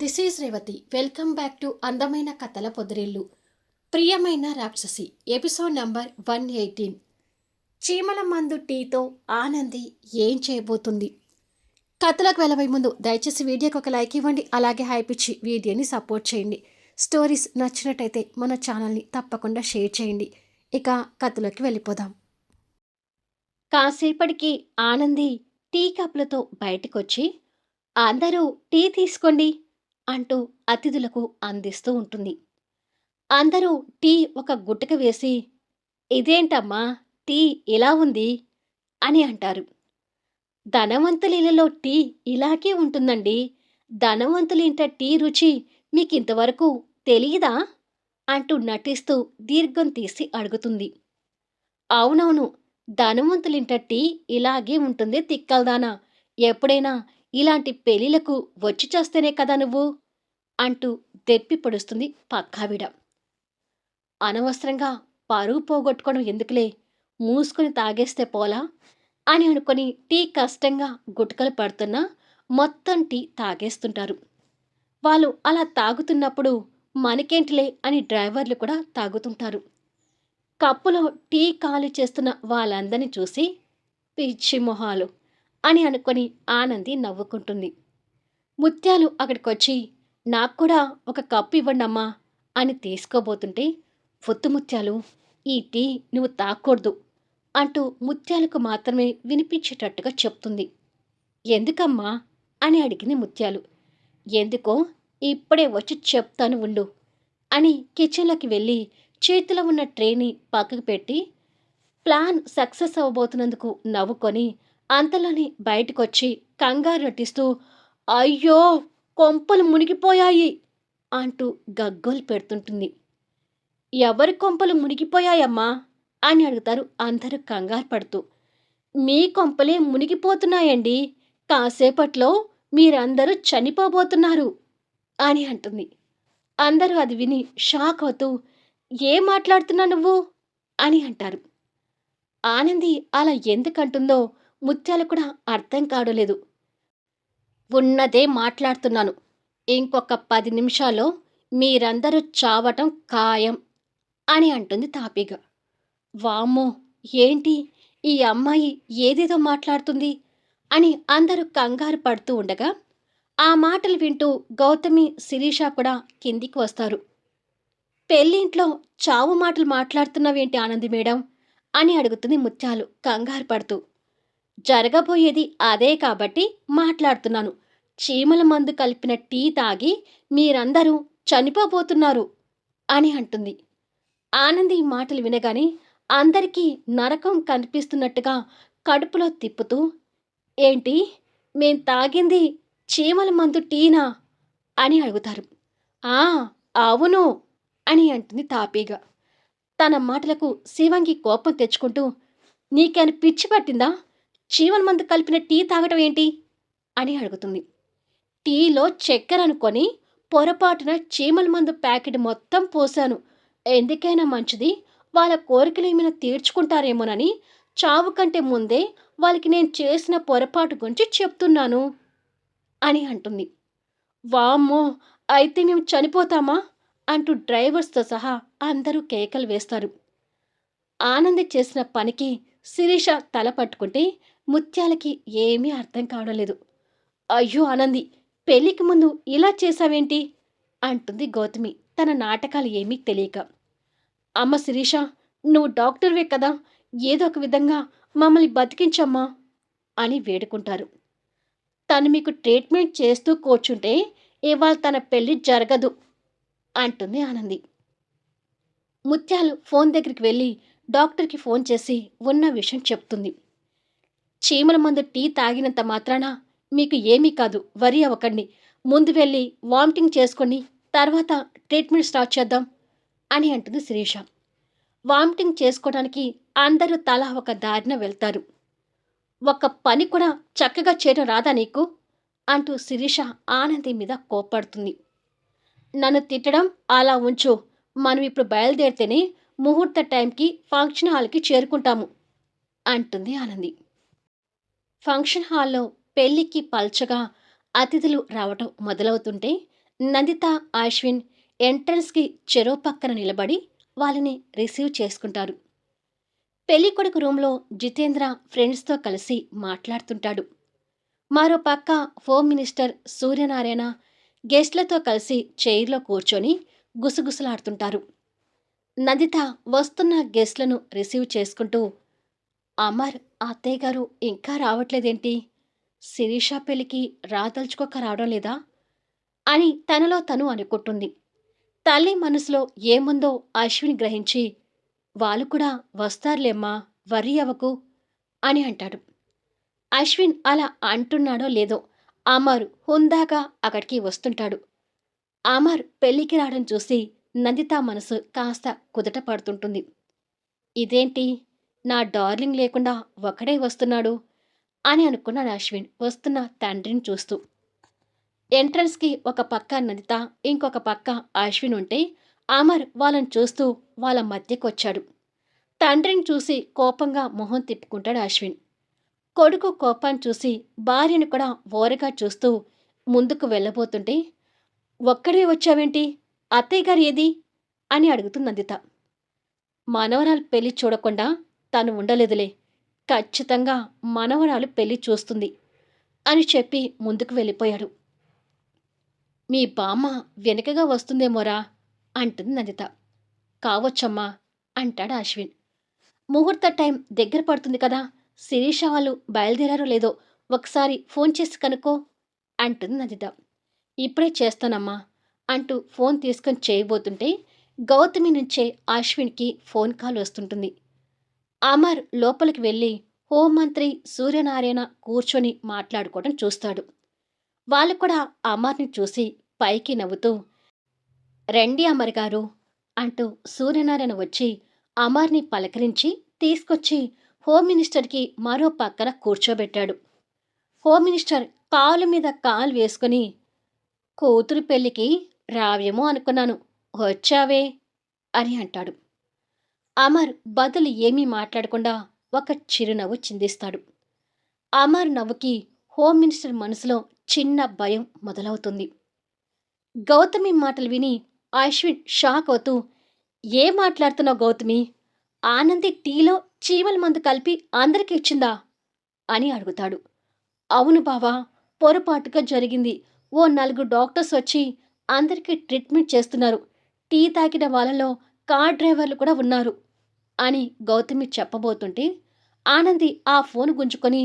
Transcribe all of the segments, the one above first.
This is Revathi. Welcome back to అందమైన కథల పొదిరేళ్ళు ప్రియమైన రాక్షసి ఎపిసోడ్ నంబర్ వన్ ఎయిటీన్. చీమల మందు టీతో ఆనంది ఏం చేయబోతుంది? కథలకు వెళ్ళబోయే ముందు దయచేసి వీడియోకి ఒక లైక్ ఇవ్వండి అలాగే హైప్ ఇచ్చి వీడియోని సపోర్ట్ చేయండి. స్టోరీస్ నచ్చినట్టయితే మన ఛానల్ని తప్పకుండా షేర్ చేయండి. ఇక కథలోకి వెళ్ళిపోదాం. కాసేపటికి ఆనంది టీ కప్లతో బయటకొచ్చి అందరూ టీ తీసుకోండి అంటూ అతిథులకు అందిస్తూ ఉంటుంది. అందరూ టీ ఒక గుట్టక వేసి ఇదేంటమ్మా టీ ఇలా ఉంది? అని అంటారు. ధనవంతులీలలో టీ ఇలాగే ఉంటుందండి. ధనవంతులింట టీ రుచి మీకు ఇంతవరకు తెలియదా అంటూ నటిస్తూ దీర్ఘం తీసి అడుగుతుంది. అవునవును ధనవంతులింట టీ ఇలాగే ఉంటుంది తిక్కల్దానా. ఎప్పుడైనా ఇలాంటి పెళ్ళిలకు వచ్చి చేస్తేనే కదా నువ్వు? అంటూ దెప్పి పొడుస్తుంది పక్కావిడ. అనవసరంగా పరువు పోగొట్టుకోవడం ఎందుకులే? మూసుకొని తాగేస్తే పోలా? అని అనుకొని టీ కష్టంగా గుటకలు పడుతున్నా మొత్తం టీ తాగేస్తుంటారు. వాళ్ళు అలా తాగుతున్నప్పుడు మనకేంటిలే అని డ్రైవర్లు కూడా తాగుతుంటారు. కప్పులో టీ కాలు చేస్తున్న వాళ్ళందరినీ చూసి పిచ్చి మొహాలు అని అనుకొని ఆనంది నవ్వుకుంటుంది. ముత్యాలు అక్కడికొచ్చి నాకు కూడా ఒక కప్పు ఇవ్వండమ్మా అని తీసుకోబోతుంటే పొత్తు ముత్యాలు ఈ టీ నువ్వు తాకూడదు అంటూ ముత్యాలకు మాత్రమే వినిపించేటట్టుగా చెప్తుంది. ఎందుకమ్మా? అని అడిగింది ముత్యాలు. ఎందుకో ఇప్పుడే వచ్చి చెప్తాను ఉండు అని కిచెన్లోకి వెళ్ళి చేతిలో ఉన్న ట్రేని పక్కకు పెట్టి ప్లాన్ సక్సెస్ అవ్వబోతున్నందుకు నవ్వుకొని అంతలోని బయటకొచ్చి కంగారు నటిస్తూ అయ్యో కొంపలు మునిగిపోయాయి అంటూ గగ్గోలు పెడుతుంటుంది. ఎవరి కొంపలు మునిగిపోయాయమ్మా? అని అడుగుతారు అందరూ కంగారు పడుతూ. మీ కొంపలే మునిగిపోతున్నాయండి. కాసేపట్లో మీరందరూ చనిపోబోతున్నారు అని అంటుంది. అందరూ అది విని షాక్ అవుతూ ఏం మాట్లాడుతున్నా నువ్వు? అని అంటారు. ఆనంది అలా ఎందుకంటుందో ముత్యాలు కూడా అర్థం కావలేదు ఉన్నదే మాట్లాడుతున్నాను. ఇంకొక పది నిమిషాల్లో మీరందరూ చావటం ఖాయం అని అంటుంది తాపిగా వామ్మో! ఏంటి? ఈ అమ్మాయి ఏదేదో మాట్లాడుతుంది అని అందరూ కంగారు పడుతూ ఉండగా ఆ మాటలు వింటూ గౌతమి శిరీష కూడా కిందికి వస్తారు. పెళ్ళింట్లో చావు మాటలు మాట్లాడుతున్నావేంటి ఆనంది మేడం? అని అడుగుతుంది ముత్యాలు కంగారు పడుతూ. జరగబోయేది అదే కాబట్టి మాట్లాడుతున్నాను. చీమల మందు కలిపిన టీ తాగి మీరందరూ చనిపోబోతున్నారు అని అంటుంది. ఆనంది మాటలు వినగానే అందరికీ నరకం కనిపిస్తున్నట్టుగా కడుపులో తిప్పుతూ ఏంటి మేం తాగింది చీమల మందు టీనా? అని అడుగుతారు. ఆ అవును అని అంటుంది తాపీగా. తన మాటలకు శివంగి కోపం తెచ్చుకుంటూ నీకేన పిచ్చి పట్టిందా? చీమల మందు కలిపిన టీ తాగటం ఏంటి? అని అడుగుతుంది. టీలో చక్కెర అనుకొని పొరపాటున చీమల మందు ప్యాకెట్ మొత్తం పోశాను. ఎందుకైనా మంచిది. వాళ్ళ కోరికలు ఏమైనా తీర్చుకుంటారేమోనని చావు కంటే ముందే వాళ్ళకి నేను చేసిన పొరపాటు గురించి చెప్తున్నాను అని అంటుంది. వామ్మో! అయితే మేము చనిపోతామా? అంటూ డ్రైవర్స్తో సహా అందరూ కేకలు వేస్తారు. ఆనంది చేసిన పనికి శిరీష తల పట్టుకుంటే ముత్యాలకి ఏమీ అర్థం కావడం లేదు. అయ్యో ఆనంది! పెళ్ళికి ముందు ఇలా చేశావేంటి? అంటుంది గౌతమి. తన నాటకాలు ఏమీ తెలియక. అమ్మ శిరీష నువ్వు డాక్టర్వే కదా? ఏదో ఒక విధంగా మమ్మల్ని బతికించమ్మా అని వేడుకుంటారు. తను మీకు ట్రీట్మెంట్ చేస్తూ కూర్చుంటే ఇవాళ తన పెళ్ళి జరగదు అంటుంది ఆనంది. ముత్యాలు ఫోన్ దగ్గరికి వెళ్ళి డాక్టర్కి ఫోన్ చేసి ఉన్న విషయం చెప్తుంది. చీమల మందు టీ తాగినంత మాత్రాన మీకు ఏమీ కాదు. వరి అవ్వకండి. ముందు వెళ్ళి వామిటింగ్ చేసుకొని తర్వాత ట్రీట్మెంట్ స్టార్ట్ చేద్దాం అని అంటుంది శిరీష. వామిటింగ్ చేసుకోవడానికి అందరూ తలా ఒక దారిన వెళ్తారు. ఒక పని కూడా చక్కగా చేయడం రాదా నీకు? అంటూ శిరీష ఆనంది మీద కోప్పడుతుంది. నన్ను తిట్టడం అలా ఉంచు. మనం ఇప్పుడు బయలుదేరితేనే ముహూర్త టైంకి ఫంక్షన్ హాల్కి చేరుకుంటాము అంటుంది ఆనంది. ఫంక్షన్ హాల్లో పెళ్ళికి పల్చగా అతిథులు రావటం మొదలవుతుంటే నందిత అశ్విన్ ఎంట్రన్స్కి చెరో పక్కన నిలబడి వాళ్ళని రిసీవ్ చేసుకుంటారు. పెళ్ళి కొడుకు రూమ్లో జితేంద్ర ఫ్రెండ్స్తో కలిసి మాట్లాడుతుంటాడు. మరో పక్క హోమ్ మినిస్టర్ సూర్యనారాయణ గెస్ట్లతో కలిసి చైర్లో కూర్చొని గుసగుసలాడుతుంటారు. నందిత వస్తున్న గెస్ట్లను రిసీవ్ చేసుకుంటూ అమర్ అత్తయ్య గారు ఇంకా రావట్లేదేంటి? శిరీష పెళ్ళికి రాదలుచుకోక రావడం లేదా? అని తనలో తను అనుకుంటుంది. తల్లి మనసులో ఏముందో అశ్విని గ్రహించి వాళ్ళు కూడా వస్తారులేమ్మా వర్రీ అవ్వకు అని అంటాడు. అశ్విన్ అలా అంటున్నాడో లేదో అమర్ హుందాగా అక్కడికి వస్తుంటాడు. అమర్ పెళ్ళికి రావడం చూసి నందిత మనసు కాస్త కుదట పడుతుంటుంది. ఇదేంటి? నా డార్లింగ్ లేకుండా ఒకడే వస్తున్నాడు? అని అనుకున్నాడు అశ్విన్ వస్తున్న తండ్రిని చూస్తూ. ఎంట్రన్స్కి ఒక పక్క నందిత ఇంకొక పక్క అశ్విన్ ఉంటే అమర్ వాళ్ళని చూస్తూ వాళ్ళ మధ్యకు వచ్చాడు. తండ్రిని చూసి కోపంగా మొహం తిప్పుకుంటాడు అశ్విన్. కొడుకు కోపాన్ని చూసి భార్యను కూడా ఓరగా చూస్తూ ముందుకు వెళ్ళబోతుంటే ఒక్కడే వచ్చావేంటి? అత్తయ్య గారు ఏది? అని అడుగుతుంది నందిత. మనవరాలు పెళ్ళి చూడకుండా తను ఉండలేదులే ఖచ్చితంగా మనవరాలు పెళ్ళి చూస్తుంది అని చెప్పి ముందుకు వెళ్ళిపోయాడు. మీ బామ్మ వెనుకగా వస్తుందేమోరా అంటుంది నందిత. కావచ్చమ్మా అంటాడు అశ్విన్. ముహూర్త టైం దగ్గర పడుతుంది కదా శిరీష వాళ్ళు బయలుదేరారో లేదో ఒకసారి ఫోన్ చేసి కనుక్కో అంటుంది నందిత. ఇప్పుడే చేస్తానమ్మా అంటూ ఫోన్ తీసుకొని చేయబోతుంటే గౌతమి నుంచే అశ్విన్కి ఫోన్ కాల్ వస్తుంటుంది. అమర్ లోపలికి వెళ్ళి హోంమంత్రి సూర్యనారాయణ కూర్చొని మాట్లాడుకోవడం చూస్తాడు. వాళ్ళు కూడా అమర్ని చూసి పైకి నవ్వుతూ రండి అమర్ గారు అంటూ సూర్యనారాయణ వచ్చి అమర్ని పలకరించి తీసుకొచ్చి హోమ్ మినిస్టర్కి మరో పక్కన కూర్చోబెట్టాడు. హోమ్ మినిస్టర్ కాలు మీద కాలు వేసుకుని కూతురు పెళ్ళికి రావేమో అనుకున్నాను వచ్చావే అని అంటాడు. అమర్ బదులు ఏమీ మాట్లాడకుండా ఒక చిరునవ్వు చిందిస్తాడు. అమర్ నవ్వుకి హోమ్ మినిస్టర్ మనసులో చిన్న భయం మొదలవుతుంది. గౌతమి మాటలు విని అశ్విన్ షాక్ అవుతూ ఏ మాట్లాడుతున్నావు గౌతమి? ఆనంది టీలో చీమల మందు కలిపి అందరికీ ఇచ్చిందా? అని అడుగుతాడు. అవును బావా పొరపాటుగా జరిగింది. ఓ నలుగురు డాక్టర్స్ వచ్చి అందరికీ ట్రీట్మెంట్ చేస్తున్నారు. టీ తాకిన వాళ్ళలో కార్ డ్రైవర్లు కూడా ఉన్నారు. అని గౌతమి చెప్పబోతుంటే ఆనంది ఆ ఫోన్ గుంజుకొని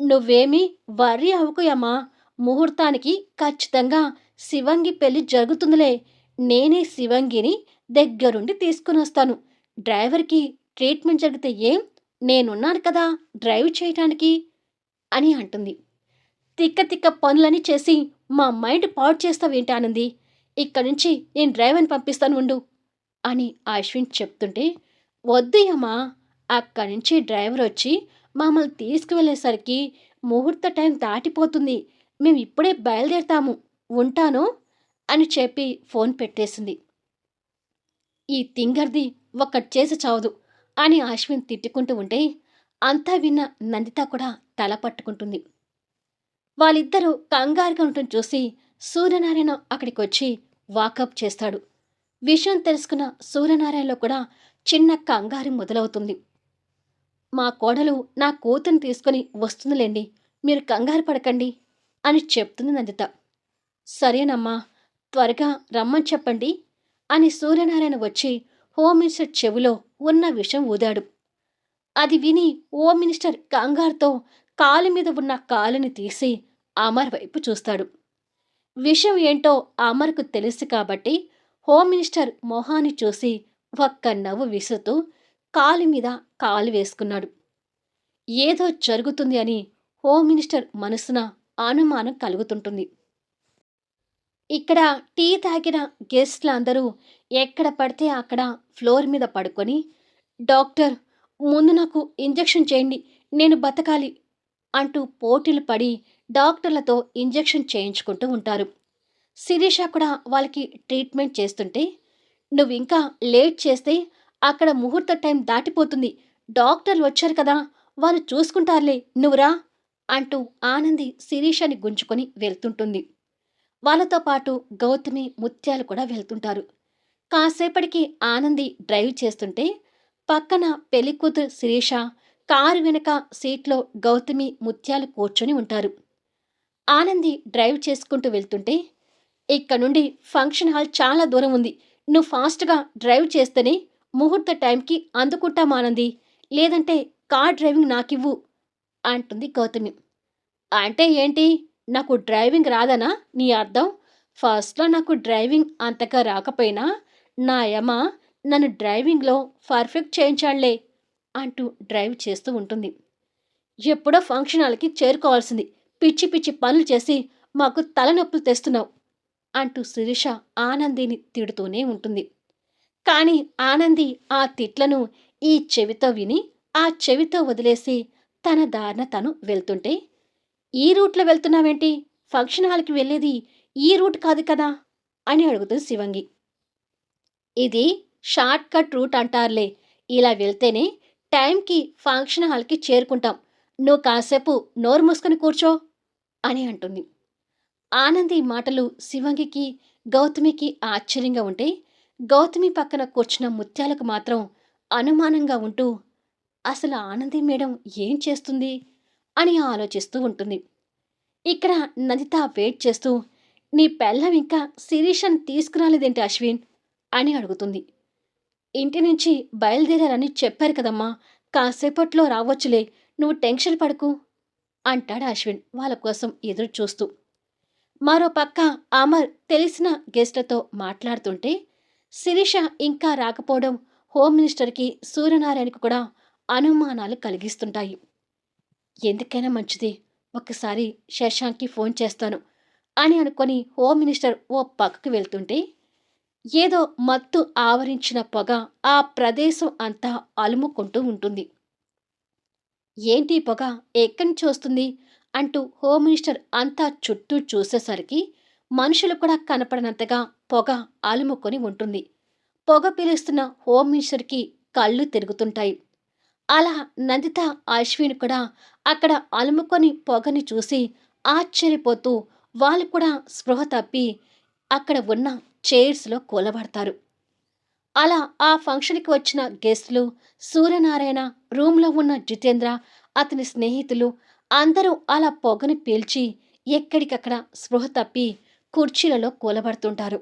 నువ్వేమీ వర్రీ అవ్వకుయమ్మా ముహూర్తానికి ఖచ్చితంగా శివంగి పెళ్ళి జరుగుతుందిలే. నేనే శివంగిని దగ్గరుండి తీసుకుని వస్తాను. డ్రైవర్కి ట్రీట్మెంట్ జరిగితే ఏం? నేనున్నాను కదా డ్రైవ్ చేయటానికి అని అంటుంది. తిక్క తిక్క పనులని చేసి మా మైండ్ పాడు చేస్తావేంటి ఆనంది? ఇక్కడి నుంచి నేను డ్రైవర్ని పంపిస్తాను ఉండు అని అశ్విన్ చెప్తుంటే వద్దు అక్కడి నుంచి డ్రైవర్ వచ్చి మమ్మల్ని తీసుకువెళ్ళేసరికి ముహూర్త టైం దాటిపోతుంది. మేము ఇప్పుడే బయలుదేరుతాము. ఉంటాను? అని చెప్పి ఫోన్ పెట్టేసింది. ఈ తింగర్ది ఒక్కటి చేసి చావదు అని అశ్విన్ తిట్టుకుంటూ ఉంటే అంతా విన్న నందిత కూడా తల పట్టుకుంటుంది. వాళ్ళిద్దరూ కంగారుగా ఉండటం చూసి సూర్యనారాయణ అక్కడికి వచ్చి వాకప్ చేస్తాడు. విషయం తెలుసుకున్న సూర్యనారాయణలో కూడా చిన్న కంగారు మొదలవుతుంది. మా కోడలు నా కూతుని తీసుకొని వస్తుందిలేండి మీరు కంగారు పడకండి అని చెప్తుంది నందిత. సరేనమ్మా త్వరగా రమ్మని చెప్పండి అని సూర్యనారాయణ వచ్చి హోమ్ మినిస్టర్ చెవిలో ఉన్న విషం ఊదాడు. అది విని హోమ్ మినిస్టర్ కంగారుతో కాలు మీద ఉన్న కాలుని తీసి అమర్ వైపు చూస్తాడు. విషయం ఏంటో అమర్కు తెలుసు కాబట్టి హోమ్ మినిస్టర్ మొహాన్ని చూసి ఒక్క నవ్వు విసురుతూ కాలు మీద కాలు వేసుకున్నాడు. ఏదో జరుగుతుంది అని హోమ్ మినిస్టర్ మనసున అనుమానం కలుగుతుంటుంది. ఇక్కడ టీ తాగిన గెస్ట్లందరూ ఎక్కడ పడితే అక్కడ ఫ్లోర్ మీద పడుకొని డాక్టర్ ముందు నాకు ఇంజెక్షన్ చేయండి నేను బతకాలి అంటూ పోటీలు పడి డాక్టర్లతో ఇంజెక్షన్ చేయించుకుంటూ ఉంటారు. శిరీష కూడా వాళ్ళకి ట్రీట్మెంట్ చేస్తుంటే నువ్వు ఇంకా లేట్ చేస్తే అక్కడ ముహూర్త టైం దాటిపోతుంది. డాక్టర్లు వచ్చారు కదా వాళ్ళు చూసుకుంటారులే. నువ్వురా అంటూ ఆనంది శిరీషని గుంజుకొని వెళ్తుంటుంది. వాళ్ళతో పాటు గౌతమి ముత్యాలు కూడా వెళ్తుంటారు. కాసేపటికి ఆనంది డ్రైవ్ చేస్తుంటే పక్కన పెళ్ళికూతురు శిరీష కారు వెనుక సీట్లో గౌతమి ముత్యాలు కూర్చొని ఉంటారు. ఆనంది డ్రైవ్ చేసుకుంటూ వెళ్తుంటే ఇక్కడ నుండి ఫంక్షన్ హాల్ చాలా దూరం ఉంది. నువ్వు ఫాస్ట్గా డ్రైవ్ చేస్తేనే ముహూర్త టైంకి అందుకుంటామానంది. లేదంటే కార్ డ్రైవింగ్ నాకివ్వు అంటుంది గౌతమి అంటే ఏంటి? నాకు డ్రైవింగ్ రాదనా? నీ అర్థం? ఫస్ట్లో నాకు డ్రైవింగ్ అంతగా రాకపోయినా నా యమ నన్ను డ్రైవింగ్లో పర్ఫెక్ట్ చేయించాళ్ళే అంటూ డ్రైవ్ చేస్తూ ఉంటుంది. ఎప్పుడో ఫంక్షన్ హాల్కి చేరుకోవాల్సింది. పిచ్చి పిచ్చి పనులు చేసి మాకు తలనొప్పులు తెస్తున్నావు. అంటూ శిరీష ఆనందిని తిడుతూనే ఉంటుంది. కానీ ఆనంది ఆ తిట్లను ఈ చెవితో విని ఆ చెవితో వదిలేసి తన దారిన తను వెళ్తుంటే ఈ రూట్లో వెళ్తున్నావేంటి? ఫంక్షన్ హాల్కి వెళ్ళేది ఈ రూట్ కాదు కదా? అని అడుగుతుంది శివంగి. ఇది షార్ట్ కట్ రూట్ అంటారులే. ఇలా వెళ్తేనే టైంకి ఫంక్షన్ హాల్కి చేరుకుంటాం. నువ్వు కాసేపు నోరు మూసుకొని కూర్చో అని అంటుంది. ఆనంది మాటలు శివంగికి గౌతమికి ఆశ్చర్యంగా ఉంటే గౌతమి పక్కన కూర్చున్న ముత్యాలకు మాత్రం అనుమానంగా ఉంటూ అసలు ఆనంది మేడం ఏం చేస్తుంది? అని ఆలోచిస్తూ ఉంటుంది. ఇక్కడ నందిత వెయిట్ చేస్తూ నీ పెళ్ళం ఇంకా శిరీషని తీసుకురాలేదేంటి అశ్విన్? అని అడుగుతుంది. ఇంటి నుంచి బయలుదేరారని చెప్పారు కదమ్మా కాసేపట్లో రావచ్చులే నువ్వు టెన్షన్ పడుకు అంటాడు అశ్విన్ వాళ్ళ కోసం ఎదురు చూస్తూ మరో పక్క అమర్ తెలిసిన గెస్ట్లతో మాట్లాడుతుంటే శిరీష ఇంకా రాకపోవడం హోమ్ మినిస్టర్కి సూర్యనారాయణకు కూడా అనుమానాలు కలిగిస్తుంటాయి. ఎందుకైనా మంచిది ఒకసారి శశాంక్కి ఫోన్ చేస్తాను అని అనుకొని హోమ్ మినిస్టర్ ఓ పక్కకు వెళ్తుంటే ఏదో మత్తు ఆవరించిన పొగ ఆ ప్రదేశం అంతా అలుముకుంటూ ఉంటుంది. ఏంటి పొగ? ఎక్కడి నుంచి వస్తుంది? అంటూ హోమ్ మినిస్టర్ అంతా చుట్టూ చూసేసరికి మనుషులు కూడా కనపడనంతగా పొగ అలుముకొని ఉంటుంది. పొగ పీలుస్తున్న హోమ్ మినిస్టర్కి కళ్ళు తిరుగుతుంటాయి. అలా నందిత అశ్విన్ కూడా అక్కడ అలుముకొని పొగని చూసి ఆశ్చర్యపోతూ వాళ్ళు కూడా స్పృహ తప్పి అక్కడ ఉన్న చైర్స్లో కూలబడతారు. అలా ఆ ఫంక్షన్కి వచ్చిన గెస్ట్లు సూర్యనారాయణ రూమ్లో ఉన్న జితేంద్ర అతని స్నేహితులు అందరూ అలా పొగని పీల్చి ఎక్కడికక్కడ స్పృహ తప్పి కుర్చీలలో కూలబడుతుంటారు.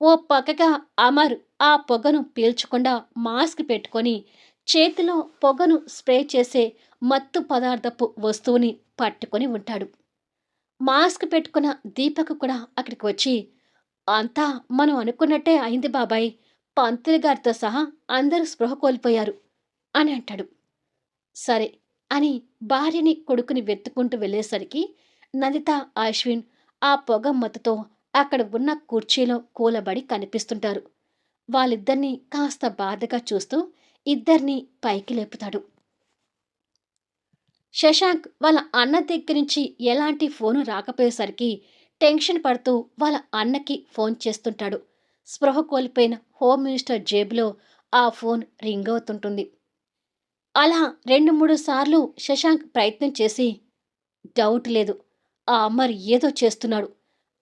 ఓ పక్కగా అమర్ ఆ పొగను పీల్చకుండా మాస్క్ పెట్టుకొని చేతిలో పొగను స్ప్రే చేసే మత్తు పదార్థపు వస్తువుని పట్టుకొని ఉంటాడు. మాస్క్ పెట్టుకున్న దీపక్ కూడా అక్కడికి వచ్చి అంతా మనం అనుకున్నట్టే అయింది బాబాయ్. పంతులు గారితో సహా అందరూ స్పృహ కోల్పోయారు అని అంటాడు. సరే అని భార్యని కొడుకుని వెతుక్కుంటూ వెళ్ళేసరికి నదిత అశ్విన్ ఆ పొగ మత్తుతో అక్కడ ఉన్న కుర్చీలో కూలబడి కనిపిస్తుంటారు. వాళ్ళిద్దరినీ కాస్త బాధగా చూస్తూ ఇద్దరిని పైకి లేపుతాడు. శశాంక్ వాళ్ళ అన్న దగ్గర నుంచి ఎలాంటి ఫోను రాకపోయేసరికి టెన్షన్ పడుతూ వాళ్ళ అన్నకి ఫోన్ చేస్తుంటాడు. స్పృహ కోల్పోయిన హోమ్ మినిస్టర్ జేబులో ఆ ఫోన్ రింగ్ అవుతుంటుంది. అలా రెండు మూడు సార్లు శశాంక్ ప్రయత్నం చేసి డౌట్ లేదు ఆ అమ్మర్ ఏదో చేస్తున్నాడు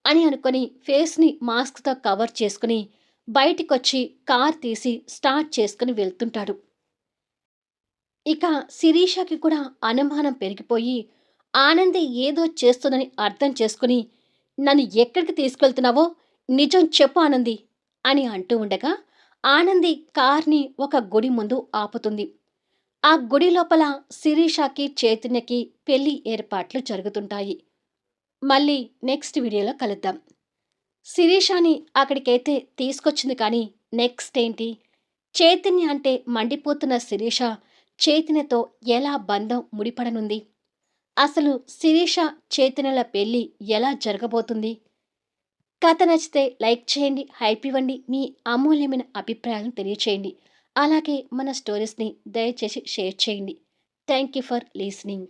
అని అనుకొని ఫేస్ని మాస్క్తో కవర్ చేసుకుని బయటికొచ్చి కార్ తీసి స్టార్ట్ చేసుకుని వెళ్తుంటాడు. ఇక శిరీషకి కూడా అనుమానం పెరిగిపోయి ఆనంది ఏదో చేస్తుందని అర్థం చేసుకుని నన్ను ఎక్కడికి తీసుకెళ్తున్నావో నిజం చెప్పు ఆనంది అని అంటూ ఉండగా ఆనంది కార్ని ఒక గుడి ముందు ఆపుతుంది. ఆ గుడి లోపల శిరీషకి చైతన్యకి పెళ్ళి ఏర్పాట్లు జరుగుతుంటాయి. మళ్ళీ నెక్స్ట్ వీడియోలో కలుద్దాం. శిరీషాని అక్కడికైతే తీసుకొచ్చింది కానీ నెక్స్ట్ ఏంటి? చైతన్య అంటే మండిపోతున్న శిరీష చైతన్యతో ఎలా బంధం ముడిపడనుంది? అసలు శిరీష చైతన్యల పెళ్ళి ఎలా జరగబోతుంది? కథ నచ్చితే లైక్ చేయండి హైప్ ఇవ్వండి మీ అమూల్యమైన అభిప్రాయాలను తెలియచేయండి. అలాగే మన స్టోరీస్ని దయచేసి షేర్ చేయండి. Thank you for listening.